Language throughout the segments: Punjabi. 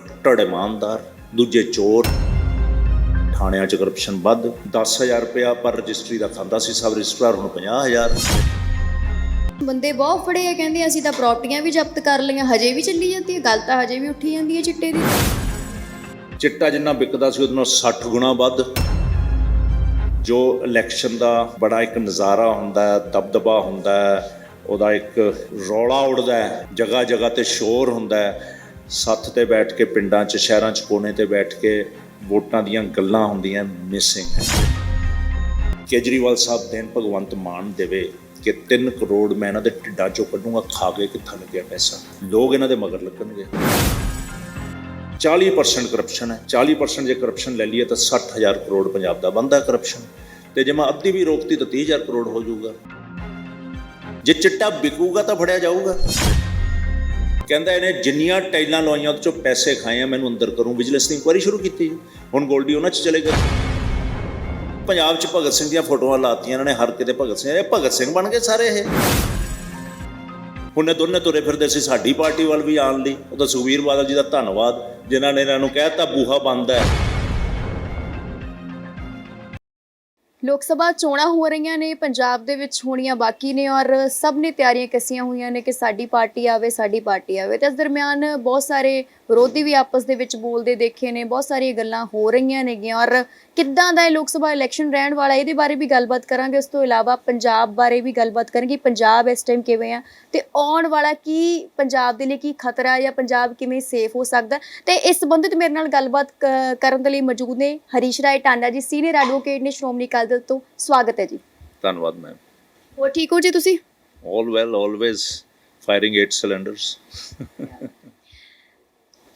ਕੱਟੜ ਇਮਾਨਦਾਰ ਦੂਜੇ ਚੋਰ। ਥਾਣਿਆਂ 'ਚ ਕਰਪਸ਼ਨ ਵੱਧ 10000 ਰੁਪਇਆ ਪਰ ਰਜਿਸਟਰੀ ਦਾ ਖਾਂਦਾ ਸੀ ਸਬ ਰਜਿਸਟਰਾਰ ਹੁਣ 50000 ਬੰਦੇ ਬਹੁਤ ਫੜੇ ਆ ਕਹਿੰਦੇ ਅਸੀਂ ਤਾਂ ਪ੍ਰਾਪਰਟੀਆਂ ਵੀ ਜ਼ਬਤ ਕਰ ਲਈਆਂ ਹਜੇ ਵੀ ਚੱਲੀ ਜਾਂਦੀ ਹੈ ਗੱਲ ਤਾਂ ਹਜੇ ਵੀ ਉੱਠੀ ਜਾਂਦੀ ਹੈ ਚਿੱਟੇ ਦੀ। ਚਿੱਟਾ ਜਿੰਨਾ ਵਿਕਦਾ ਸੀ ਉਹਦੇ ਨਾਲ 60 ਗੁਣਾ ਵੱਧ। ਜੋ ਇਲੈਕਸ਼ਨ ਦਾ ਬੜਾ ਇੱਕ ਨਜ਼ਾਰਾ ਹੁੰਦਾ ਹੈ ਦਬਦਬਾ ਹੁੰਦਾ ਹੈ ਉਹਦਾ ਇੱਕ ਰੌਲਾ ਉੱਡਦਾ ਹੈ ਜਗ੍ਹਾ ਜਗ੍ਹਾ ਤੇ ਸ਼ੋਰ ਹੁੰਦਾ ਹੈ। ਸੱਥ ਤੇ ਬੈਠ ਕੇ ਪਿੰਡਾਂ 'ਚ, ਸ਼ਹਿਰਾਂ 'ਚ, ਕੋਨੇ ਤੇ ਬੈਠ ਕੇ ਵੋਟਾਂ ਦੀਆਂ ਗੱਲਾਂ ਹੁੰਦੀਆਂ ਮਿਸਿੰਗ ਕੇਜਰੀਵਾਲ ਸਾਹਿਬ ਦੇਣ ਭਗਵੰਤ ਮਾਨ ਦੇਵੇ ਕਿ 3 ਕਰੋੜ ਮੈਂ ਇਹਨਾਂ ਦੇ ਢਿੱਡਾਂ 'ਚੋਂ ਕੱਢੂੰਗਾ, ਖਾ ਕੇ ਕਿੱਥਾ ਲੱਗਿਆ ਪੈਸਾ? ਲੋਕ ਇਹਨਾਂ ਦੇ ਮਗਰ ਲੱਗਣਗੇ। 40% ਕਰਪਸ਼ਨ ਹੈ। 40% ਜੇ ਕਰਪਸ਼ਨ ਲੈ ਲਈਏ ਤਾਂ 60000 ਕਰੋੜ ਪੰਜਾਬ ਦਾ ਬੰਦਾ ਕਰਪਸ਼ਨ ਤੇ ਜੇ ਮੈਂ ਅੱਧੀ ਵੀ ਰੋਕਤੀ ਤਾਂ 30000 ਕਰੋੜ ਹੋ ਜਾਊਗਾ। ਜੇ ਚਿੱਟਾ ਵਿਕੂਗਾ ਤਾਂ ਫੜਿਆ ਜਾਊਗਾ। ਕਹਿੰਦਾ ਇਹਨੇ ਜਿੰਨੀਆਂ ਟਾਈਲਾਂ ਲਵਾਈਆਂ, ਉਹਦੇ ਚੋਂ ਪੈਸੇ ਖਾਏ ਆ, ਮੈਨੂੰ ਅੰਦਰ ਕਰੂੰ। ਵਿਜੀਲੈਂਸ ਦੀ ਇਨਕੁਆਇਰੀ ਸ਼ੁਰੂ ਕੀਤੀ ਹੁਣ ਗੋਲਡੀ ਉਹਨਾਂ 'ਚ ਚਲੇ ਗਏ। ਪੰਜਾਬ 'ਚ ਭਗਤ ਸਿੰਘ ਦੀਆਂ ਫੋਟੋਆਂ ਲਾਤੀਆਂ ਇਹਨਾਂ ਨੇ, ਹਰ ਕਿਤੇ ਭਗਤ ਸਿੰਘ। ਇਹ ਭਗਤ ਸਿੰਘ ਬਣ ਗਏ ਸਾਰੇ ਇਹ। ਹੁਣ ਦੋਨੇ ਤੁਰੇ ਫਿਰਦੇ ਸੀ, ਸਾਡੀ ਪਾਰਟੀ ਵੱਲ ਵੀ ਆਉਣ ਲਈ। ਉਹ ਤਾਂ ਸੁਖਬੀਰ ਬਾਦਲ ਜੀ ਦਾ ਧੰਨਵਾਦ, ਜਿਨ੍ਹਾਂ ਨੇ ਇਹਨਾਂ ਨੂੰ ਕਹਿਤਾ ਬੂਹਾ ਬੰਦ ਹੈ। ਲੋਕ ਸਭਾ ਚੋਣਾਂ ਹੋ ਰਹੀਆਂ ਨੇ, ਪੰਜਾਬ ਦੇ ਵਿੱਚ ਹੋਣੀਆਂ ਬਾਕੀ ਨੇ ਔਰ ਸਭ ਨੇ ਤਿਆਰੀਆਂ ਕੱਸੀਆਂ ਹੋਈਆਂ ਨੇ ਕਿ ਸਾਡੀ ਪਾਰਟੀ ਆਵੇ, ਸਾਡੀ ਪਾਰਟੀ ਆਵੇ ਤੇ ਇਸ ਦਰਮਿਆਨ ਬਹੁਤ ਸਾਰੇ ਵਿਰੋਧੀ ਵੀ ਆਪਸ ਦੇ ਵਿੱਚ ਬੋਲਦੇ ਦੇਖੇ ਨੇ, ਬਹੁਤ ਸਾਰੀਆਂ ਗੱਲਾਂ ਹੋ ਰਹੀਆਂ ਨੇਗੀਆਂ ਔਰ ਕਿੱਦਾਂ ਦਾ ਇਹ ਲੋਕ ਸਭਾ ਇਲੈਕਸ਼ਨ ਰਹਿਣ ਵਾਲਾ, ਇਹਦੇ ਬਾਰੇ ਵੀ ਗੱਲਬਾਤ ਕਰਾਂਗੇ ਉਸ ਤੋਂ ਇਲਾਵਾ ਪੰਜਾਬ ਬਾਰੇ ਵੀ ਗੱਲਬਾਤ ਕਰਾਂਗੇ ਪੰਜਾਬ ਇਸ ਟਾਈਮ ਕਿਵੇਂ ਆ ਤੇ ਆਉਣ ਵਾਲਾ ਕੀ ਪੰਜਾਬ ਦੇ ਲਈ ਕੀ ਖਤਰਾ ਹੈ ਜਾਂ ਪੰਜਾਬ ਕਿਵੇਂ ਸੇਫ ਹੋ ਸਕਦਾ ਹੈ। ਤੇ ਇਸ ਸੰਬੰਧਿਤ ਮੇਰੇ ਨਾਲ ਗੱਲਬਾਤ ਕ- ਕਰਨ ਦੇ ਲਈ ਮੌਜੂਦ ਨੇ ਹਰੀਸ਼ ਰਾਏ ਟਾਂਡਾ ਜੀ ਸੀਨੀਅਰ ਐਡਵੋਕੇਟ ਨੇ, ਸ਼੍ਰੋਮਣੀ ਅਕਾਲੀ ਦਲ ਤੋਂ ਸਵਾਗਤ ਹੈ ਜੀ। ਧੰਨਵਾਦ ਮੈਮ ਹੋਰ ਠੀਕ ਹੋ ਜੀ ਤੁਸੀਂ? All well always firing 8 cylinders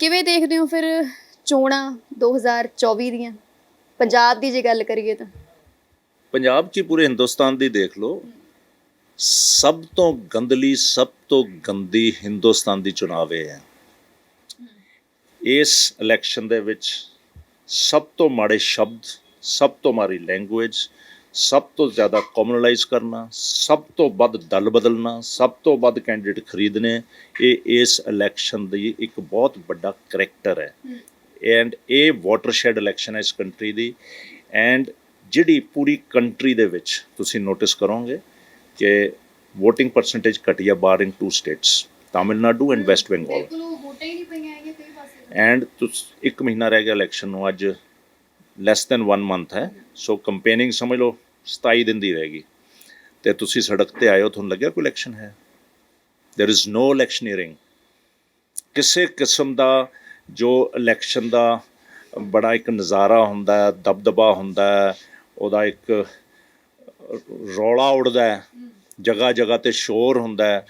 ਕਿਵੇਂ ਦੇਖਦੇ ਹੋ ਫਿਰ ਚੋਣਾਂ 2024 ਦੀਆਂ? ਪੰਜਾਬ ਦੀ ਜੇ ਗੱਲ ਕਰੀਏ ਤਾਂ। ਪੰਜਾਬ 'ਚ ਪੂਰੇ ਹਿੰਦੁਸਤਾਨ ਦੀ ਦੇਖ ਲਓ। ਸਭ ਤੋਂ ਗੰਦਲੀ ਸਭ ਤੋਂ ਗੰਦੀ ਹਿੰਦੁਸਤਾਨ ਦੀ ਚੁਣਾਵ ਹੈ। ਇਸ ਇਲੈਕਸ਼ਨ ਦੇ ਵਿੱਚ ਸਭ ਤੋਂ ਮਾੜੇ ਸ਼ਬਦ ਸਭ ਤੋਂ ਮਾੜੀ ਲੈਂਗੁਏਜ ਸਭ ਤੋਂ ਜ਼ਿਆਦਾ ਕਮਨਲਾਈਜ਼ ਕਰਨਾ ਸਭ ਤੋਂ ਵੱਧ ਦਲ ਬਦਲਣਾ ਸਭ ਤੋਂ ਵੱਧ ਕੈਂਡੀਡੇਟ ਖਰੀਦਣੇ ਇਹ ਇਸ ਇਲੈਕਸ਼ਨ ਦੀ ਇੱਕ ਬਹੁਤ ਵੱਡਾ ਕਰੈਕਟਰ ਹੈ। ਐਂਡ ਇਹ ਵਾਟਰਸ਼ੈਡ ਇਲੈਕਸ਼ਨ ਹੈ ਇਸ ਕੰਟਰੀ ਦੀ। ਐਂਡ ਜਿਹੜੀ ਪੂਰੀ ਕੰਟਰੀ ਦੇ ਵਿੱਚ ਤੁਸੀਂ ਨੋਟਿਸ ਕਰੋਗੇ ਕਿ VOTING ਪਰਸੈਂਟੇਜ ਘਟੀ ਹੈ barring two states Tamil Nadu and West Bengal and ਇੱਕ ਮਹੀਨਾ ਰਹਿ ਗਿਆ ਇਲੈਕਸ਼ਨ ਨੂੰ ਅੱਜ ਲੈਸ ਦੈਨ 1 ਮੰਥ ਹੈ ਸੋ ਕੰਪੇਨਿੰਗ ਸਮਝ ਲਓ 27 ਦਿਨ ਦੀ ਰਹੇਗੀ ਤੇ ਤੁਸੀਂ ਸੜਕ ਤੇ ਆਏ ਹੋ, ਤੁਹਾਨੂੰ ਲੱਗਿਆ ਕੋਈ ਇਲੈਕਸ਼ਨ ਹੈ? There is no electioneering ਕਿਸੇ ਕਿਸਮ ਦਾ ਜੋ ਇਲੈਕਸ਼ਨ ਦਾ ਬੜਾ ਇੱਕ ਨਜ਼ਾਰਾ ਹੁੰਦਾ ਹੈ, ਦਬਦਬਾ ਹੁੰਦਾ ਹੈ, ਉਹਦਾ ਇੱਕ ਰੌਲਾ ਉੱਡਦਾ ਹੈ ਜਗ੍ਹਾ ਜਗ੍ਹਾ ਤੇ ਸ਼ੋਰ ਹੁੰਦਾ ਹੈ,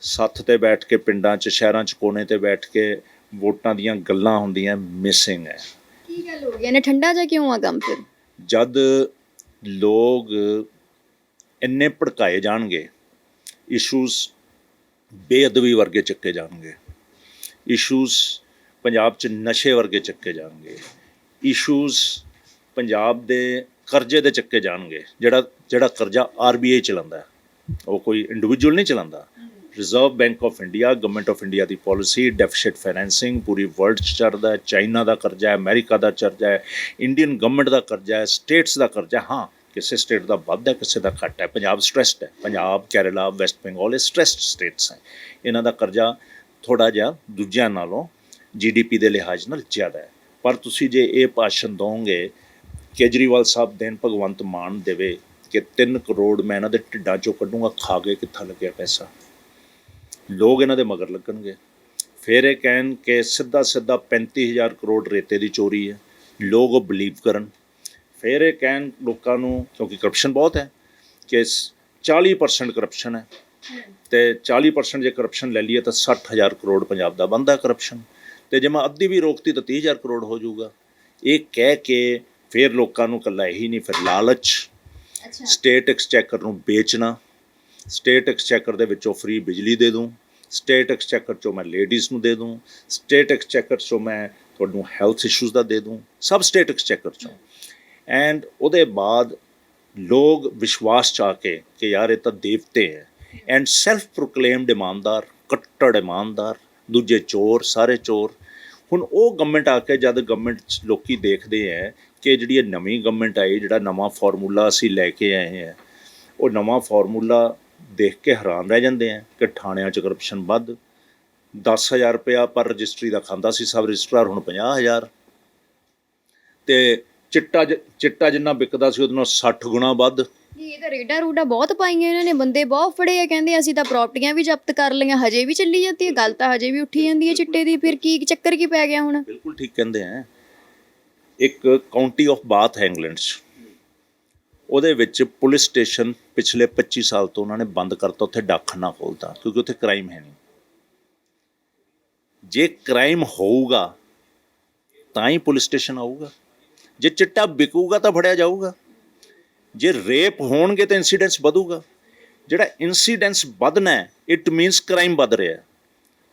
ਸੱਥ ਤੇ ਬੈਠ ਕੇ ਪਿੰਡਾਂ 'ਚ, ਸ਼ਹਿਰਾਂ 'ਚ, ਕੋਨੇ ਤੇ ਬੈਠ ਕੇ ਵੋਟਾਂ ਦੀਆਂ ਗੱਲਾਂ ਹੁੰਦੀਆਂ ਮਿਸਿੰਗ ਹੈ। ਕੀ ਗੱਲ ਹੋ ਗਈ? ਇਹਨੇ ਠੰਡਾ ਜਾ ਕਿਉਂ ਆ ਕੰਮ ਫਿਰ? ਜਦ ਲੋਕ ਇੰਨੇ ਭੜਕਾਏ ਜਾਣਗੇ ਇਸ਼ੂਜ਼ ਬੇਅਦਬੀ ਵਰਗੇ ਚੱਕੇ ਜਾਣਗੇ ਇਸ਼ੂਜ਼ ਪੰਜਾਬ 'ਚ ਨਸ਼ੇ ਵਰਗੇ ਚੱਕੇ ਜਾਣਗੇ ਇਸ਼ੂਜ਼ ਪੰਜਾਬ ਦੇ ਕਰਜ਼ੇ ਦੇ ਚੱਕੇ ਜਾਣਗੇ, ਜਿਹੜਾ ਜਿਹੜਾ ਕਰਜ਼ਾ ਆਰਬੀਆਈ ਚਲਾਉਂਦਾ ਉਹ ਕੋਈ ਇੰਡੀਵਿਜੂਅਲ ਨਹੀਂ ਚਲਾਉਂਦਾ reserve bank of India government of India the policy deficit financing ਪੂਰੀ ਵਰਲਡ 'ਚ ਚੱਲਦਾ ਹੈ ਚਾਈਨਾ ਦਾ ਕਰਜ਼ਾ ਹੈ ਅਮਰੀਕਾ ਦਾ ਕਰਜ਼ਾ ਹੈ ਇੰਡੀਅਨ ਗਵਰਨਮੈਂਟ ਦਾ ਕਰਜ਼ਾ ਹੈ ਸਟੇਟਸ ਦਾ ਕਰਜ਼ਾ, ਹਾਂ, ਕਿਸੇ ਸਟੇਟ ਦਾ ਵੱਧ ਹੈ, ਕਿਸੇ ਦਾ ਘੱਟ ਹੈ, ਪੰਜਾਬ ਸਟ੍ਰੈਸਡ ਹੈ, ਪੰਜਾਬ ਕੇਰਲਾ ਵੈਸਟ ਬੰਗਾਲ ਇਹ ਸਟ੍ਰੈਸਡ ਸਟੇਟਸ ਹੈ। ਇਹਨਾਂ ਦਾ ਕਰਜ਼ਾ ਥੋੜਾ ਜਿਹਾ ਦੂਜਿਆਂ ਨਾਲੋਂ ਜੀਡੀਪੀ ਦੇ ਲਿਹਾਜ਼ ਨਾਲ ਜ਼ਿਆਦਾ ਹੈ। ਪਰ ਤੁਸੀਂ ਜੇ ਇਹ ਭਾਸ਼ਣ ਦੋਗੇ ਕੇਜਰੀਵਾਲ ਸਾਹਿਬ ਦੇਣ ਭਗਵੰਤ ਮਾਨ ਦੇਵੇ ਕਿ 3 ਕਰੋੜ ਮੈਂ ਇਹਨਾਂ ਦੇ ਢਿੱਡਾਂ 'ਚੋਂ ਕੱਢੂੰਗਾ, ਖਾ ਕੇ ਕਿੱਥਾ ਲੱਗਿਆ ਪੈਸਾ? ਲੋਕ ਇਹਨਾਂ ਦੇ ਮਗਰ ਲੱਗਣਗੇ। ਫਿਰ ਇਹ ਕਹਿਣ ਕਿ ਸਿੱਧਾ ਸਿੱਧਾ 35000 ਕਰੋੜ ਰੇਤੇ ਦੀ ਚੋਰੀ ਹੈ। ਲੋਕ ਉਹ ਬਲੀਵ ਕਰਨ। ਫਿਰ ਇਹ ਕਹਿਣ ਲੋਕਾਂ ਨੂੰ ਕਿਉਂਕਿ ਕਰਪਸ਼ਨ ਬਹੁਤ ਹੈ ਕਿ ਸ- 40% ਕਰਪਸ਼ਨ ਹੈ। ਤੇ 40% ਜੇ ਕਰਪਸ਼ਨ ਲੈ ਲਈਏ ਤਾਂ 60000 ਕਰੋੜ ਪੰਜਾਬ ਦਾ ਬੰਦਾ ਕਰਪਸ਼ਨ ਤੇ ਜੇ ਮੈਂ ਅੱਧੀ ਵੀ ਰੋਕਤੀ ਤਾਂ 30000 ਕਰੋੜ ਹੋ ਜਾਊਗਾ। ਇਹ ਕਹਿ ਕੇ ਫਿਰ ਲੋਕਾਂ ਨੂੰ ਕੱਲਾ ਇਹੀ ਨਹੀਂ ਫਿਰ ਲਾਲਚ। ਸਟੇਟ ਐਕਸਚੈਕਰ ਨੂੰ ਵੇਚਣਾ। ਸਟੇਟ ਐਕਸਚੈਕਰ ਦੇ ਵਿੱਚੋਂ ਫ੍ਰੀ ਬਿਜਲੀ ਦੇ ਦੂੰ। ਸਟੇਟ ਐਕਸਚੈਕਰ ਚੋਂ ਮੈਂ ਲੇਡੀਜ਼ ਨੂੰ ਦੇ ਦੂੰ ਸਟੇਟ ਐਕਸਚੈਕਰ ਚੋਂ ਮੈਂ ਤੁਹਾਨੂੰ ਹੈਲਥ ਇਸ਼ੂਜ਼ ਦਾ ਦੇ ਦੂੰ, ਸਭ ਸਟੇਟ ਐਕਸਚੈਕਰ ਚੋਂ। ਐਂਡ ਉਹਦੇ ਬਾਅਦ ਲੋਕ ਵਿਸ਼ਵਾਸ ਚ ਆ ਕੇ ਕਿ ਯਾਰ ਇਹ ਤਾਂ ਦੇਵਤੇ ਹੈ। ਐਂਡ ਸੈਲਫ ਪ੍ਰੋਕਲੇਮਡ ਇਮਾਨਦਾਰ, ਕੱਟੜ ਇਮਾਨਦਾਰ, ਦੂਜੇ ਚੋਰ, ਸਾਰੇ ਚੋਰ। ਹੁਣ ਉਹ ਗਵਰਨਮੈਂਟ ਆ ਕੇ ਜਦ ਗਵਰਨਮੈਂਟ 'ਚ ਲੋਕੀ ਦੇਖਦੇ ਹੈ ਕਿ ਜਿਹੜੀ ਇਹ ਨਵੀਂ ਗਵਰਨਮੈਂਟ ਆਈ, ਜਿਹੜਾ ਨਵਾਂ ਫਾਰਮੂਲਾ ਅਸੀਂ ਲੈ ਕੇ ਆਏ ਹਾਂ, ਉਹ ਨਵਾਂ ਫਾਰਮੂਲਾ ਦੇਖ ਕੇ ਹੈਰਾਨ ਰਹਿ ਜਾਂਦੇ ਆ ਕਿ ਥਾਣਿਆਂ 'ਚ ਕਰਪਸ਼ਨ ਵੱਧ। 10000 ਰੁਪਇਆ ਪਰ ਰਜਿਸਟਰੀ ਦਾ ਖਾਂਦਾ ਸੀ ਸਬ ਰਜਿਸਟਰਾਰ ਹੁਣ 50000 ਤੇ ਚਿੱਟਾ ਚਿੱਟਾ ਜਿੰਨਾ ਵਿਕਦਾ ਸੀ ਉਹਦੇ ਨਾਲ 60 ਗੁਣਾ ਵੱਧ। ਜੀ ਇਹ ਤਾਂ ਰੇਡਾ ਰੂਡਾ ਬਹੁਤ ਪਾਈਆਂ ਇਹਨਾਂ ਨੇ ਬੰਦੇ ਬਹੁਤ ਫੜੇ ਆ ਕਹਿੰਦੇ ਅਸੀਂ ਤਾਂ ਪ੍ਰਾਪਰਟੀਆਂ ਵੀ ਜ਼ਬਤ ਕਰ ਲਈਆਂ ਹਜੇ ਵੀ ਚੱਲੀ ਜਾਂਦੀ ਹੈ ਗੱਲ ਤਾਂ ਹਜੇ ਵੀ ਉੱਠੀ ਜਾਂਦੀ ਹੈ ਚਿੱਟੇ ਦੀ ਫਿਰ ਕੀ ਚੱਕਰ ਕੀ ਪੈ ਗਿਆ ਹੁਣ? ਬਿਲਕੁਲ ਠੀਕ ਕਹਿੰਦੇ ਆ। ਇੱਕ ਕਾਉਂਟੀ ਆਫ ਬਾਥ ਹੈ ਇੰਗਲੈਂਡ 'ਚ। ਉਹਦੇ ਵਿੱਚ ਪੁਲਿਸ ਸਟੇਸ਼ਨ ਪਿਛਲੇ 25 ਸਾਲ ਤੋਂ ਉਹਨਾਂ ਨੇ ਬੰਦ ਕਰਤਾ, ਉੱਥੇ ਡਾਕਖਾਨਾ ਖੋਲਤਾ ਕਿਉਂਕਿ ਉੱਥੇ ਕ੍ਰਾਈਮ ਹੈ ਨਹੀਂ। ਜੇ ਕ੍ਰਾਈਮ ਹੋਊਗਾ, ਤਾਂ ਹੀ ਪੁਲਿਸ ਸਟੇਸ਼ਨ ਆਊਗਾ। ਜੇ ਚਿੱਟਾ ਵਿਕੂਗਾ ਤਾਂ ਫੜਿਆ ਜਾਊਗਾ। ਜੇ ਰੇਪ ਹੋਣਗੇ ਤਾਂ ਇਨਸੀਡੈਂਸ ਵਧੂਗਾ। ਜਿਹੜਾ ਇਨਸੀਡੈਂਸ ਵਧਣਾ ਇਟ ਮੀਨਸ ਕ੍ਰਾਈਮ ਵੱਧ ਰਿਹਾ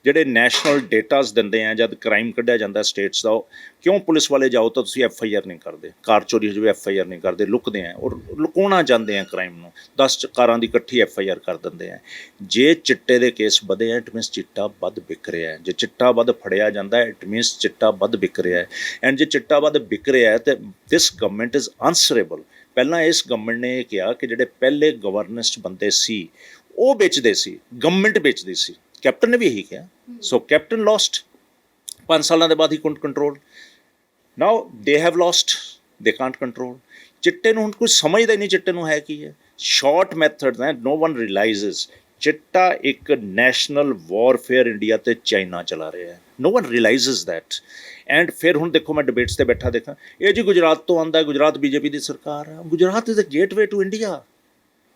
ਜਿਹੜੇ ਨੈਸ਼ਨਲ ਡੇਟਾਸ ਦਿੰਦੇ ਆ ਜਦ ਕ੍ਰਾਈਮ ਕੱਢਿਆ ਜਾਂਦਾ ਸਟੇਟਸ ਦਾ, ਉਹ ਕਿਉਂ ਪੁਲਿਸ ਵਾਲੇ ਜਾਓ ਤਾਂ ਤੁਸੀਂ ਐਫ ਆਈ ਆਰ ਨਹੀਂ ਕਰਦੇ? ਕਾਰ ਚੋਰੀ ਹੋ ਜਾਵੇ ਐਫ ਆਈ ਆਰ ਨਹੀਂ ਕਰਦੇ, ਲੁਕਦੇ ਆ ਔਰ ਲੁਕਾਉਣਾ ਚਾਹੁੰਦੇ ਆ ਕ੍ਰਾਈਮ ਨੂੰ। 10 ਕਾਰਾਂ ਦੀ ਇਕੱਠੀ ਐਫ ਆਈ ਆਰ ਕਰ ਦਿੰਦੇ ਆ। ਜੇ ਚਿੱਟੇ ਦੇ ਕੇਸ ਵਧੇ ਆ ਇਟ ਮੀਨਸ ਚਿੱਟਾ ਵੱਧ ਵਿਕ ਰਿਹਾ ਹੈ। ਜੇ ਚਿੱਟਾ ਵੱਧ ਫੜਿਆ ਜਾਂਦਾ ਹੈ ਇਟ ਮੀਨਸ ਚਿੱਟਾ ਵੱਧ ਵਿਕ ਰਿਹਾ ਹੈ। ਐਂਡ ਜੇ ਚਿੱਟਾ ਵੱਧ ਵਿਕ ਰਿਹਾ ਹੈ, ਤੇ ਦਿਸ ਗਵਰਨਮੈਂਟ ਇਜ਼ ਆਨਸਰੇਬਲ ਪਹਿਲਾਂ ਇਸ ਗਵਰਨਮੈਂਟ ਨੇ ਇਹ ਕਿਹਾ ਕਿ ਜਿਹੜੇ ਪਹਿਲੇ ਗਵਰਨੈਂਸ ਬੰਦੇ ਸੀ, ਉਹ ਵੇਚਦੇ ਸੀ ਗਵਰਨਮੈਂਟ ਵੇਚਦੀ ਸੀ। ਕੈਪਟਨ ਨੇ ਵੀ ਇਹੀ ਕਿਹਾ। ਸੋ ਕੈਪਟਨ ਲੋਸਟ 5 ਸਾਲਾਂ ਦੇ ਬਾਅਦ ਹੀ can't control now they have lost they can't control ਚਿੱਟੇ ਨੂੰ ਹੁਣ ਕੋਈ ਸਮਝਦਾ ਹੀ ਨਹੀਂ ਚਿੱਟੇ ਨੂੰ ਹੈ ਕੀ ਹੈ ਸ਼ਾਰਟ ਮੈਥਡਸ ਹੈ ਨੋ ਵਨ ਰਿਅਲਾਈਜ਼ਸ ਚਿੱਟਾ ਇੱਕ ਨੈਸ਼ਨਲ ਵਾਰਫੇਅਰ ਇੰਡੀਆ ਤੇ ਚਾਈਨਾ ਚਲਾ ਰਿਹਾ ਹੈ no one realises that and ਫਿਰ ਹੁਣ ਦੇਖੋ ਮੈਂ ਡਿਬੇਟਸ ਤੇ ਬੈਠਾ ਦੇਖਾਂ ਇਹ ਜੀ ਗੁਜਰਾਤ ਤੋਂ ਆਂਦਾ ਗੁਜਰਾਤ ਬੀਜੇਪੀ ਦੀ ਸਰਕਾਰ ਹੈ Gujarat is a gateway to India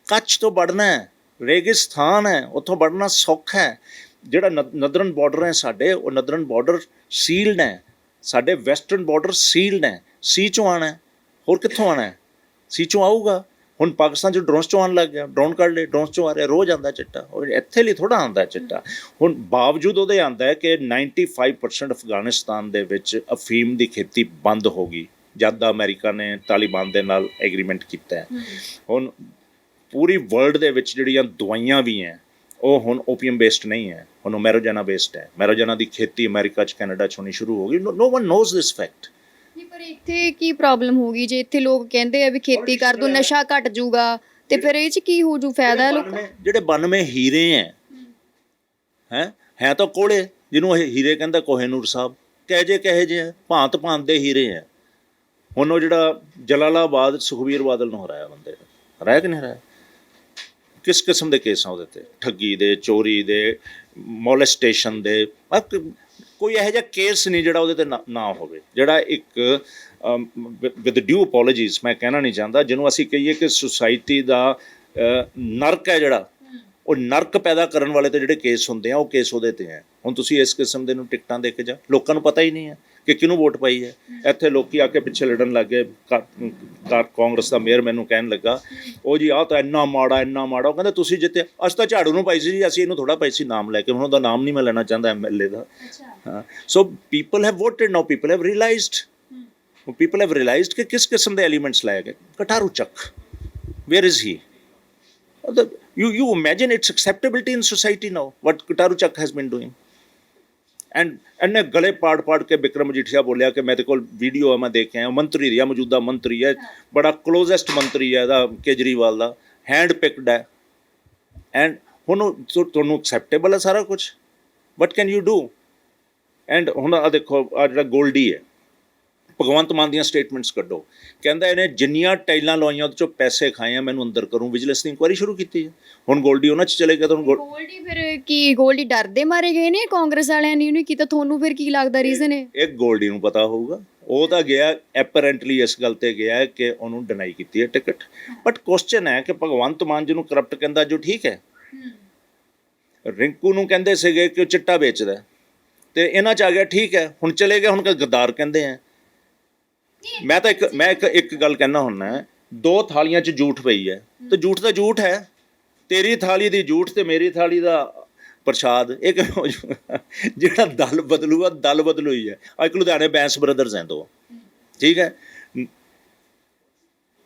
Kutch ਤੋਂ ਬੜਨਾ ਹੈ ਰੇਗਿਸਤਾਨ ਹੈ ਉੱਥੋਂ ਬੜਨਾ ਸੌਖਾ ਹੈ ਜਿਹੜਾ ਨਦਰਨ ਬਾਰਡਰ ਹੈ ਸਾਡੇ ਉਹ ਨਦਰਨ ਬਾਰਡਰ ਸੀਲਡ ਹੈ। ਸਾਡੇ ਵੈਸਟਰਨ ਬਾਰਡਰ ਸੀਲਡ ਹੈ। ਸੀ ਚੋਂ ਆਣਾ ਹੋਰ ਕਿੱਥੋਂ ਆਣਾ ਸੀ ਚੋਂ ਆਊਗਾ। ਹੁਣ ਪਾਕਿਸਤਾਨ ਚ ਡਰੋਨਸ ਚੋਂ ਆਉਣ ਲੱਗ ਗਿਆ। ਡਰੋਨ ਕੱਢ ਲਏ ਡਰੋਨਸ ਚੋਂ ਆ ਰਿਹਾ। ਰੋਜ਼ ਆਂਦਾ ਚਿੱਟਾ। ਉਹ ਇੱਥੇ ਲਈ ਥੋੜਾ ਆਂਦਾ ਚਿੱਟਾ। ਹੁਣ ਬਾਵਜੂਦ ਉਹਦੇ ਆਂਦਾ ਹੈ ਕਿ 95% ਅਫਗਾਨਿਸਤਾਨ ਦੇ ਵਿੱਚ ਅਫੀਮ ਦੀ ਖੇਤੀ ਬੰਦ ਹੋ ਗਈ। ਜਦ ਦਾ ਅਮਰੀਕਾ ਨੇ ਤਾਲਿਬਾਨ ਦੇ ਨਾਲ ਐਗਰੀਮੈਂਟ ਕੀਤਾ ਹੈ। ਹੁਣ ਪੂਰੀ ਵਰਲਡ ਦੇ ਵਿੱਚ ਜਿਹੜੀਆਂ ਦਵਾਈਆਂ ਵੀ ਹੈ ਉਹ ਹੁਣ ਓਪੀਅਮ ਬੇਸਡ ਨਹੀਂ ਹੈ ਹੁਣ ਉਹ ਮੈਰੋਜਾਨਾ ਬੇਸਡ ਹੈ। ਮੈਰੋਜਾਨਾ ਦੀ ਖੇਤੀ ਅਮਰੀਕਾ ਚ ਕੈਨੇਡਾ ਚ ਹੋਣੀ ਸ਼ੁਰੂ ਹੋ ਗਈ। No one knows this fact ਨਹੀਂ ਪਰ ਇੱਥੇ ਕੀ ਪ੍ਰੋਬਲਮ ਹੋਗੀ ਜੇ ਇੱਥੇ ਲੋਕ ਕਹਿੰਦੇ ਆ ਵੀ ਖੇਤੀ ਕਰ ਦੋ ਨਸ਼ਾ ਘਟ ਜਾਊਗਾ ਤੇ ਫਿਰ ਇਹ ਚ ਕੀ ਹੋ ਜੂ? ਫਾਇਦਾ ਹੈ ਲੋਕਾਂ ਜਿਹੜੇ 92 ਹੀਰੇ ਹੈ ਹੈ? ਹੈ ਤਾਂ ਕੋਲੇ ਜਿਹਨੂੰ ਇਹ ਹੀਰੇ ਕਹਿੰਦਾ ਕੋਹੇਨੂਰ ਸਾਹਿਬ। ਕਹੇ ਜੇ ਕਹੇ ਜੇ ਹੈ, ਭਾਂਤ ਭਾਂਤ ਦੇ ਹੀਰੇ ਹੈ ਹੁਣ ਉਹ ਜਿਹੜਾ ਜਲਾਲਾਬਾਦ ਸੁਖਬੀਰ ਬਾਦਲ ਨੂੰ ਹਰਾਇਆ ਬੰਦੇ ਨੇ। ਹਰਾਇਆ ਕਿ ਨਹੀਂ ਹਰਾਇਆ? ਕਿਸ ਕਿਸਮ ਦੇ ਕੇਸ ਆ ਉਹਦੇ ਤੇ? ਠੱਗੀ ਦੇ, ਚੋਰੀ ਦੇ ਮੋਲੈਸਟੇਸ਼ਨ ਦੇ ਕੋਈ ਇਹੋ ਜਿਹਾ ਕੇਸ ਨਹੀਂ ਜਿਹੜਾ ਉਹਦੇ ਤੇ ਨਾ- ਹੋਵੇ। ਜਿਹੜਾ ਇੱਕ ਵਿਦ ਡਿਊ ਅਪੋਲੋਜੀਜ਼ ਮੈਂ ਕਹਿਣਾ ਨਹੀਂ ਚਾਹੁੰਦਾ, ਜਿਹਨੂੰ ਅਸੀਂ ਕਹੀਏ ਕਿ ਸੁਸਾਇਟੀ ਦਾ ਨਰਕ ਹੈ ਜਿਹੜਾ, ਉਹ ਨਰਕ ਪੈਦਾ ਕਰਨ ਵਾਲੇ ਤੇ ਜਿਹੜੇ ਕੇਸ ਹੁੰਦੇ ਆ, ਉਹ ਕੇਸ ਉਹਦੇ ਤੇ ਹੈ। ਹੁਣ ਤੁਸੀਂ ਇਸ ਕਿਸਮ ਦੇ ਨੂੰ ਟਿਕਟਾਂ ਦੇ ਕੇ ਜਾ ਲੋਕਾਂ ਨੂੰ ਪਤਾ ਹੀ ਨਹੀਂ ਹੈ। ਕਿ ਕਿਹਨੂੰ ਵੋਟ ਪਾਈ ਹੈ? ਇੱਥੇ ਲੋਕੀ ਆ ਕੇ ਪਿੱਛੇ ਲੜਨ ਲੱਗੇ ਕਾਂਗਰਸ ਦਾ ਮੇਅਰ ਮੈਨੂੰ ਕਹਿਣ ਲੱਗਾ ਉਹ ਜੀ ਆਹ ਤਾਂ ਇੰਨਾ ਮਾੜਾ ਇੰਨਾ ਮਾੜਾ। ਉਹ ਕਹਿੰਦੇ ਤੁਸੀਂ ਜਿੱਤੇ ਅਸੀਂ ਤਾਂ ਝਾੜੂ ਨੂੰ ਪਾਈ ਸੀ ਜੀ ਅਸੀਂ ਇਹਨੂੰ ਥੋੜਾ ਪਾਈ ਸੀ ਨਾਮ ਲੈ ਕੇ। ਹੁਣ ਉਹਦਾ ਨਾਮ ਨਹੀਂ ਮੈਂ ਲੈਣਾ ਚਾਹੁੰਦਾ ਐਮਐਲਏ ਦਾ। ਹਾਂ। So people have voted now people have realised people have realised ਕਿ ਕਿਸ ਕਿਸਮ ਦੇ ਐਲੀਮੈਂਟਸ ਲਾਏ ਗਏ। Kataru Chak. Where is he you you imagine its acceptability in society now what Kutaru Chak has been doing and ਇਹਨੇ ਗਲੇ ਪਾੜ ਪਾੜ ਕੇ ਵਿਕਰਮ ਮਜੀਠੀਆ ਬੋਲਿਆ ਕਿ ਮੇਰੇ ਕੋਲ ਵੀਡੀਓ ਹੈ ਮੈਂ ਦੇਖ ਆਇਆ ਮੰਤਰੀ ਰਿਹਾ ਮੌਜੂਦਾ ਮੰਤਰੀ ਹੈ, ਬੜਾ ਕਲੋਜ਼ੈਸਟ ਮੰਤਰੀ ਹੈ ਇਹਦਾ ਕੇਜਰੀਵਾਲ ਦਾ ਹੈਂਡ ਪਿਕਡ ਹੈ। ਐਂਡ ਹੁਣ ਉਹ ਤੁਹਾਨੂੰ ਐਕਸੈਪਟੇਬਲ ਹੈ ਸਾਰਾ ਕੁਝ what can you do and ਹੁਣ ਆ ਦੇਖੋ ਆ ਜਿਹੜਾ ਗੋਲਡੀ ਹੈ ਭਗਵੰਤ ਮਾਨ ਦੀਆਂ ਸਟੇਟਮੈਂਟਸ ਕੱਢੋ। ਕਹਿੰਦਾ ਇਹਨੇ ਜਿੰਨੀਆਂ ਟਾਈਲਾਂ ਲਵਾਈਆਂ ਉਹਦੇ ਚੋਂ ਪੈਸੇ ਖਾਏ ਆ ਮੈਨੂੰ ਅੰਦਰ ਕਰੂੰ। ਵਿਜੀਲੈਂਸ ਦੀ ਇਨਕੁਆਇਰੀ ਸ਼ੁਰੂ ਕੀਤੀ ਹੈ ਹੁਣ ਗੋਲਡੀ ਉਹਨਾਂ 'ਚ ਚਲੇ ਗਿਆ ਤਾਂ ਹੁਣ ਗੋਲ- ਗੋਲਡੀ ਫਿਰ ਕੀ ਗੋਲਡੀ ਡਰਦੇ ਮਾਰੇ ਗਏ ਨੇ ਕਾਂਗਰਸ ਵਾਲਿਆਂ ਨੇ ਨਹੀਂ ਕੀਤਾ ਤੁਹਾਨੂੰ ਫਿਰ ਕੀ ਲੱਗਦਾ ਰੀਜ਼ਨ ਹੈ? ਇਹ ਗੋਲਡੀ ਨੂੰ ਪਤਾ ਹੋਊਗਾ। ਉਹ ਤਾਂ ਗਿਆ ਐਪਰੈਂਟਲੀ ਇਸ ਗੱਲ ਤੇ ਗਿਆ ਕਿ ਉਹਨੂੰ ਡਿਨਾਈ ਕੀਤੀ ਹੈ ਟਿਕਟ ਬਟ ਕੁਐਸਚਨ ਹੈ ਕਿ ਭਗਵੰਤ ਮਾਨ ਜੀ ਨੂੰ ਕਰਪਟ ਕਹਿੰਦਾ ਜੋ ਠੀਕ ਹੈ। ਰਿੰਕੂ ਨੂੰ ਕਹਿੰਦੇ ਸੀਗੇ ਕਿ ਉਹ ਚਿੱਟਾ ਵੇਚਦਾ ਹੈ। ਤੇ ਇਹਨਾਂ ਚ ਆ ਗਿਆ ਠੀਕ ਹੈ ਹੁਣ ਚਲੇ ਗਏ ਹੁਣ ਕਿ ਗਦਾਰ ਕਹਿੰਦੇ ਆ। ਮੈਂ ਤਾਂ ਇੱਕ ਮੈਂ ਇੱਕ ਇੱਕ ਗੱਲ ਕਹਿਣਾ ਹੁੰਨਾ ਦੋ ਥਾਲੀਆਂ 'ਚ ਝੂਠ ਪਈ ਹੈ। ਤੇ ਝੂਠ ਤਾਂ ਝੂਠ ਹੈ ਤੇਰੀ ਥਾਲੀ ਦੀ ਝੂਠ ਤੇ ਮੇਰੀ ਥਾਲੀ ਦਾ ਪ੍ਰਸ਼ਾਦ ਇਹ? ਜਿਹੜਾ ਦਲ ਬਦਲੂਗਾ ਦਲ ਬਦਲੂ ਹੀ ਇੱਕ ਲੁਧਿਆਣੇ ਬੈਂਸ ਬ੍ਰਦਰਸ ਹੈ ਦੋ। ਠੀਕ ਹੈ?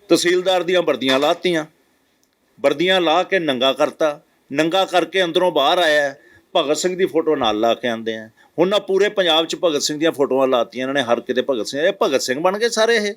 ਤਹਿਸੀਲਦਾਰ ਦੀਆਂ ਵਰਦੀਆਂ ਲਾਤੀਆਂ ਵਰਦੀਆਂ ਲਾ ਕੇ ਨੰਗਾ ਕਰਤਾ ਨੰਗਾ ਕਰਕੇ ਅੰਦਰੋਂ ਬਾਹਰ ਆਇਆ। ਭਗਤ ਸਿੰਘ ਦੀ ਫੋਟੋ ਨਾਲ ਲਾ ਕੇ ਆਂਦੇ ਆ। ਹੁਣ ਨਾ ਪੂਰੇ ਪੰਜਾਬ 'ਚ ਭਗਤ ਸਿੰਘ ਦੀਆਂ ਫੋਟੋਆਂ ਲਾਤੀਆਂ ਇਹਨਾਂ ਨੇ, ਹਰ ਕਿਤੇ ਭਗਤ ਸਿੰਘ। ਇਹ ਭਗਤ ਸਿੰਘ ਬਣ ਗਏ ਸਾਰੇ ਇਹ।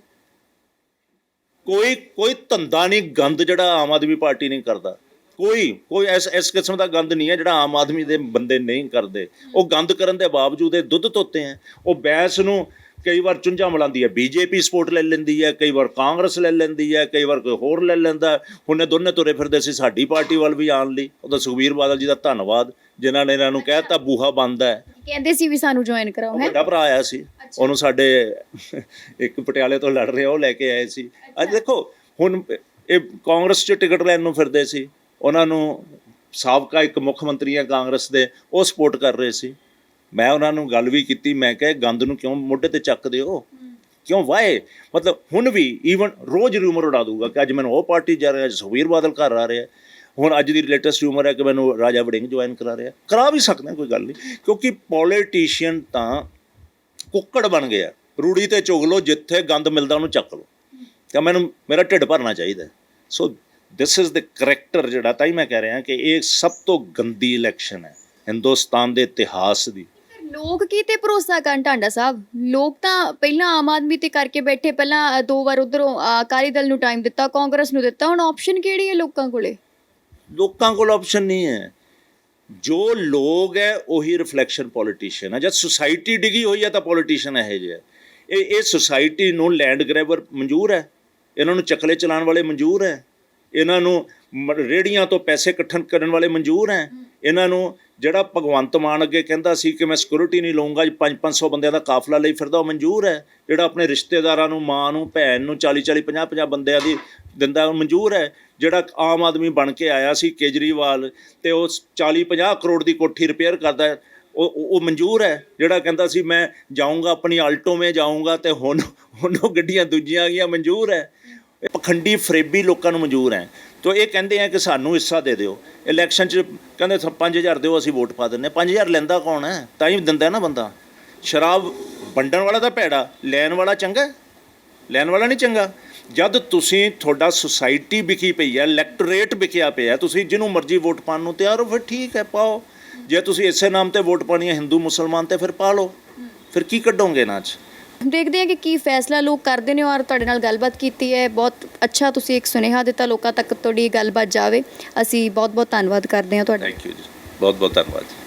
ਕੋਈ ਕੋਈ ਧੰਦਾ ਨਹੀਂ, ਗੰਦ ਜਿਹੜਾ ਆਮ ਆਦਮੀ ਪਾਰਟੀ ਨਹੀਂ ਕਰਦਾ। ਕੋਈ ਕੋਈ ਇਸ ਇਸ ਕਿਸਮ ਦਾ ਗੰਦ ਨਹੀਂ ਹੈ ਜਿਹੜਾ ਆਮ ਆਦਮੀ ਦੇ ਬੰਦੇ ਨਹੀਂ ਕਰਦੇ। ਉਹ ਗੰਦ ਕਰਨ ਦੇ ਬਾਵਜੂਦ ਇਹ ਦੁੱਧ ਤੋਤੇ ਆ। ਉਹ ਬੈਂਸ ਨੂੰ ਕਈ ਵਾਰ ਚੁੰਝਾਂ ਮਲਾਉਂਦੀ ਹੈ। ਬੀਜੇਪੀ ਸਪੋਰਟ ਲੈ ਲੈਂਦੀ ਹੈ ਕਈ ਵਾਰ ਕਾਂਗਰਸ ਲੈ ਲੈਂਦੀ ਹੈ ਕਈ ਵਾਰ ਕੋਈ ਹੋਰ ਲੈ ਲੈਂਦਾ ਹੁਣੇ ਦੋਨੇ ਤੁਰੇ ਫਿਰਦੇ ਸੀ ਸਾਡੀ ਪਾਰਟੀ ਵੱਲ ਵੀ ਆਉਣ ਲਈ। ਉਹਦਾ ਸੁਖਬੀਰ ਬਾਦਲ ਜੀ ਦਾ ਧੰਨਵਾਦ ਜਿਨ੍ਹਾਂ ਨੇ ਇਹਨਾਂ ਨੂੰ ਕਹਿਤਾ ਬੂਹਾ ਬੰਦ ਹੈ। ਕਹਿੰਦੇ ਸੀ ਵੀ ਸਾਨੂੰ ਜੁਆਇਨ ਕਰਾਓ ਹੈ? ਵੱਡਾ ਭਰਾ ਆਇਆ ਸੀ। ਉਹਨੂੰ ਸਾਡੇ ਇੱਕ ਪਟਿਆਲੇ ਤੋਂ ਲੜ ਰਿਹਾ ਉਹ ਲੈ ਕੇ ਆਏ ਸੀ। ਅੱਜ ਦੇਖੋ ਹੁਣ ਇਹ ਕਾਂਗਰਸ 'ਚ ਟਿਕਟ ਲੈਣ ਨੂੰ ਫਿਰਦੇ ਸੀ। ਉਹਨਾਂ ਨੂੰ ਸਾਬਕਾ ਇੱਕ ਮੁੱਖ ਮੰਤਰੀ ਹੈ ਕਾਂਗਰਸ ਦੇ ਉਹ ਸਪੋਰਟ ਕਰ ਰਹੇ ਸੀ। ਮੈਂ ਉਹਨਾਂ ਨੂੰ ਗੱਲ ਵੀ ਕੀਤੀ ਮੈਂ ਕਿਹਾ ਗੰਦ ਨੂੰ ਕਿਉਂ ਮੋਢੇ ਤੇ ਚੱਕਦੇ ਹੋ? ਕਿਉਂ ਵਾਏ? ਮਤਲਬ ਹੁਣ ਵੀ ਈਵਨ ਰੋਜ਼ ਰੂਮਰ ਉਡਾ ਦੂਗਾ ਕਿ ਅੱਜ ਮੈਨੂੰ ਉਹ ਪਾਰਟੀ ਜਾ ਰਿਹਾ ਅੱਜ ਸੁਖਬੀਰ ਬਾਦਲ ਘਰ ਆ ਰਿਹਾ। ਹੁਣ ਅੱਜ ਦੀ ਲੇਟੈਸਟ ਰੂਮਰ ਹੈ ਕਿ ਮੈਨੂੰ ਰਾਜਾ ਵੜਿੰਗ ਜੁਆਇਨ ਕਰਾ ਰਿਹਾ। ਕਰਾ ਵੀ ਸਕਦੇ ਹਾਂ, ਕੋਈ ਗੱਲ ਨਹੀਂ। ਕਿਉਂਕਿ ਪੋਲੀਟੀਸ਼ੀਅਨ ਤਾਂ ਕੁੱਕੜ ਬਣ ਗਿਆ। ਰੂੜੀ ਤੇ ਚੁਗ ਲਓ ਜਿੱਥੇ ਗੰਦ ਮਿਲਦਾ ਉਹਨੂੰ ਚੱਕ ਲਓ। ਤਾਂ ਮੈਨੂੰ ਮੇਰਾ ਢਿੱਡ ਭਰਨਾ ਚਾਹੀਦਾ। ਸੋ ਦਿਸ ਇਜ਼ ਦ ਕਰੈਕਟਰ ਜਿਹੜਾ ਤਾਂ ਹੀ ਮੈਂ ਕਹਿ ਰਿਹਾ ਕਿ ਇਹ ਸਭ ਤੋਂ ਗੰਦੀ ਇਲੈਕਸ਼ਨ ਹੈ ਹਿੰਦੁਸਤਾਨ ਦੇ ਇਤਿਹਾਸ ਦੀ। ਲੋਕ ਕੀ ਤੇ ਭਰੋਸਾ ਕਰਨ ਟਾਂਡਾ ਸਾਹਿਬ? ਲੋਕ ਤਾਂ ਪਹਿਲਾਂ ਆਮ ਆਦਮੀ ਤੇ ਕਰਕੇ ਬੈਠੇ, ਪਹਿਲਾਂ ਦੋ ਵਾਰ ਉਧਰੋਂ ਅਕਾਲੀ ਦਲ ਨੂੰ ਟਾਈਮ ਦਿੱਤਾ, ਕਾਂਗਰਸ ਨੂੰ ਦਿੱਤਾ, ਹੁਣ ਆਪਸ਼ਨ ਕਿਹੜੀ ਹੈ ਲੋਕਾਂ ਕੋਲੇ? ਲੋਕਾਂ ਕੋਲ ਆਪਸ਼ਨ ਨਹੀਂ ਹੈ। ਜੋ ਲੋਕ ਹੈ, ਉਹੀ ਰਿਫਲੈਕਸ਼ਨ ਪੋਲੀਟੀਸ਼ੀਅਨ ਹੈ। ਜਦ ਸੁਸਾਇਟੀ ਡਿੱਗੀ ਹੋਈ ਹੈ ਤਾਂ ਪੋਲੀਟੀਸ਼ੀਅਨ ਇਹੋ ਜਿਹੇ ਇਹ ਇਹ ਸੁਸਾਇਟੀ ਨੂੰ ਲੈਂਡ ਗ੍ਰੈਬਰ ਮਨਜ਼ੂਰ ਹੈ। ਇਹਨਾਂ ਨੂੰ ਚੱਕਲੇ ਚਲਾਉਣ ਵਾਲੇ ਮਨਜ਼ੂਰ ਹੈ। ਇਹਨਾਂ ਨੂੰ ਰੇਹੜੀਆਂ ਤੋਂ ਪੈਸੇ ਇਕੱਠਣ ਕਰਨ ਵਾਲੇ ਮਨਜ਼ੂਰ ਹੈ। ਇਹਨਾਂ ਨੂੰ ਜਿਹੜਾ ਭਗਵੰਤ ਮਾਨ ਅੱਗੇ ਕਹਿੰਦਾ ਸੀ ਕਿ ਮੈਂ ਸਿਕਿਉਰਿਟੀ ਨਹੀਂ ਲਵਾਂਗਾ ਅੱਜ 5-500 ਬੰਦਿਆਂ ਦਾ ਕਾਫਲਾ ਲਈ ਫਿਰਦਾ ਉਹ ਮਨਜ਼ੂਰ ਹੈ। ਜਿਹੜਾ ਆਪਣੇ ਰਿਸ਼ਤੇਦਾਰਾਂ ਨੂੰ ਮਾਂ ਨੂੰ ਭੈਣ ਨੂੰ 40-40 50-50 ਬੰਦਿਆਂ ਦੀ ਦਿੰਦਾ ਉਹ ਮਨਜ਼ੂਰ ਹੈ। ਜਿਹੜਾ ਆਮ ਆਦਮੀ ਬਣ ਕੇ ਆਇਆ ਸੀ ਕੇਜਰੀਵਾਲ ਤੇ ਉਹ 40-50 ਕਰੋੜ ਦੀ ਕੋਠੀ ਰਿਪੇਅਰ ਕਰਦਾ ਹੈ, ਉਹ ਉਹ- ਮਨਜ਼ੂਰ ਹੈ। ਜਿਹੜਾ ਕਹਿੰਦਾ ਸੀ ਮੈਂ ਜਾਊਂਗਾ ਆਪਣੀ ਆਲਟੋ ਮੇ ਜਾਊਂਗਾ ਤੇ ਹੁਣ ਹੁਣ ਉਹ ਗੱਡੀਆਂ ਦੂਜੀਆਂ ਆ ਗਈਆਂ ਮਨਜ਼ੂਰ ਹੈ। ਪਖੰਡੀ ਫਰੇਬੀ ਲੋਕਾਂ ਨੂੰ ਮਨਜ਼ੂਰ ਹੈ। ਤੋ ਇਹ ਕਹਿੰਦੇ ਆ ਕਿ ਸਾਨੂੰ ਹਿੱਸਾ ਦੇ ਦਿਓ। ਇਲੈਕਸ਼ਨ 'ਚ ਕਹਿੰਦੇ ਸ- 5000 ਦਿਓ, ਅਸੀਂ ਵੋਟ ਪਾ ਦਿੰਨੇ 5000 ਲੈਂਦਾ ਕੌਣ ਹੈ? ਤਾਂ ਹੀ ਦਿੰਦਾ ਨਾ ਬੰਦਾ। ਸ਼ਰਾਬ ਵੰਡਣ ਵਾਲਾ ਤਾਂ ਭੈੜਾ, ਲੈਣ ਵਾਲਾ ਚੰਗਾ ਲੈਣ ਵਾਲਾ ਨਹੀਂ ਚੰਗਾ। ਜਦ ਤੁਸੀਂ ਤੁਹਾਡਾ ਸੁਸਾਇਟੀ ਵਿਕੀ ਪਈ ਹੈ, ਇਲੈਕਟੋਰੇਟ ਵਿਕਿਆ ਪਿਆ ਤੁਸੀਂ ਜਿਹਨੂੰ ਮਰਜ਼ੀ ਵੋਟ ਪਾਉਣ ਨੂੰ ਤਿਆਰ ਹੋ, ਫਿਰ ਠੀਕ ਹੈ, ਪਾਓ। ਜੇ ਤੁਸੀਂ ਇਸੇ ਨਾਮ ਤੇ ਵੋਟ ਪਾਣੀ ਹੈ, ਹਿੰਦੂ, ਮੁਸਲਮਾਨ, ਤੇ ਫਿਰ ਪਾ ਲਓ। ਫਿਰ ਕੀ ਕੱਢੋਗੇ ਨਾ ਚ? ਦੇਖਦੇ ਹਾਂ ਕਿ ਕੀ ਫੈਸਲਾ ਲੋਕ ਕਰਦੇ ਨੇ ਔਰ ਤੁਹਾਡੇ ਨਾਲ ਗੱਲਬਾਤ ਕੀਤੀ ਹੈ। ਬਹੁਤ ਅੱਛਾ ਤੁਸੀਂ ਇੱਕ ਸੁਨੇਹਾ ਦਿੱਤਾ ਲੋਕਾਂ ਤੱਕ ਤੁਹਾਡੀ ਗੱਲਬਾਤ ਜਾਵੇ। ਅਸੀਂ ਬਹੁਤ ਬਹੁਤ ਧੰਨਵਾਦ ਕਰਦੇ ਹਾਂ ਤੁਹਾਡਾ। ਥੈਂਕ ਯੂ ਜੀ। ਬਹੁਤ ਬਹੁਤ ਧੰਨਵਾਦ ਜੀ।